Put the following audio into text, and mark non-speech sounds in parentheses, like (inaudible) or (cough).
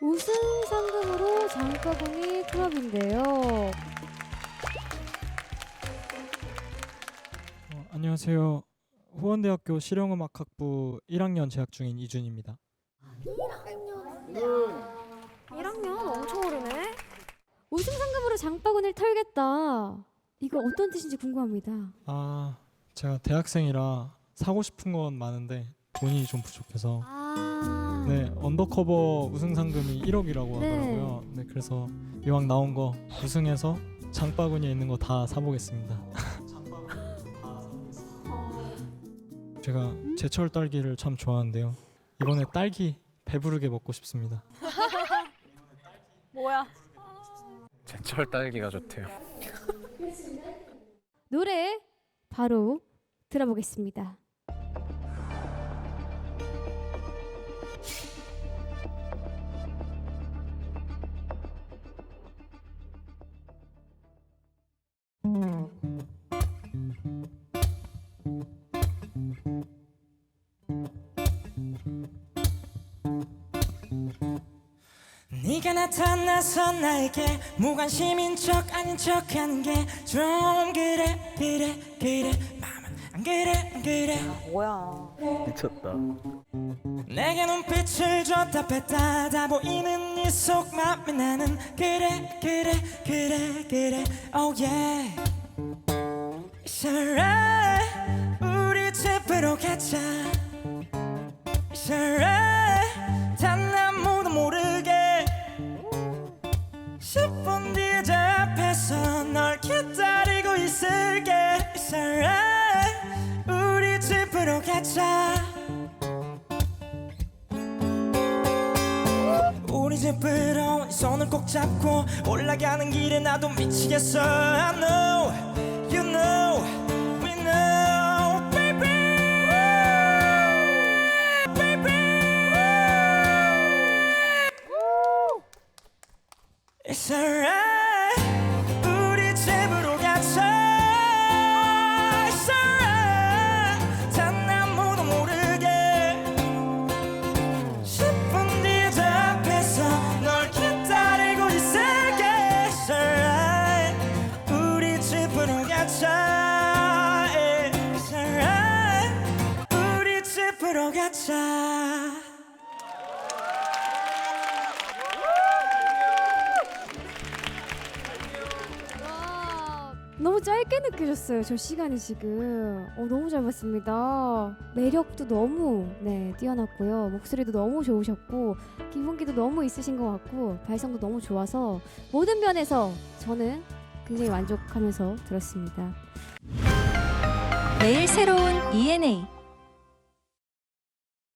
우승 상금으로 장바구니 클럽인데요. 어, 안녕하세요. 호원대학교 실용음악학부 1학년 재학 중인 이준입니다. 1학년 엄청 어리네. 우승 상금으로 장바구니를 털겠다. 이거 어떤 뜻인지 궁금합니다. 아, 제가 대학생이라 사고 싶은 건 많은데 돈이 좀 부족해서 아, 네, 언더커버 우승 상금이 1억이라고 네. 하더라고요. 네, 그래서 이왕 나온 거 우승해서 장바구니에 있는 거 다 사보겠습니다. 제가 제철 딸기를 참 좋아하는데요. 이번에 딸기 배부르게 먹고 싶습니다. (laughs) 뭐야? 제철 딸기가 좋대요. 노래 바로 들어보겠습니다. 네가 나타나서 나에게 무관심인 척 아닌 척 하는 게 좀 그래 그래 그래. 마음은 안 그래 안 그래. 뭐야? 미쳤다. 내게 눈빛을 줬다 뺐다. 다 보이는 네 속마음에 나는 그래 그래 그래 그래. Oh yeah. It's alright. 우리 집으로 가자 It's alright 단 아무도 모르게 10분 뒤에 제 앞에서 널 기다리고 있을게. alright 우리 집으로 가자. 우리 집으로 이 손을 꼭 잡고 올라가는 길에 나도 미치겠어. I know Alright 우리 집으로 가자 It's alright 단 아무도 모르게 10분 뒤에 저 앞에서 널 기다리고 있을게 It's 우리 집으로 가자. It's 우리 집으로 가자 너무 짧게 느껴졌어요. 저 시간이 지금. 어, 너무 잘 봤습니다. 매력도 너무 네 뛰어났고요. 목소리도 너무 좋으셨고 기본기도 너무 있으신 것 같고 발성도 너무 좋아서 모든 면에서 저는 굉장히 만족하면서 들었습니다. 매일 새로운 ENA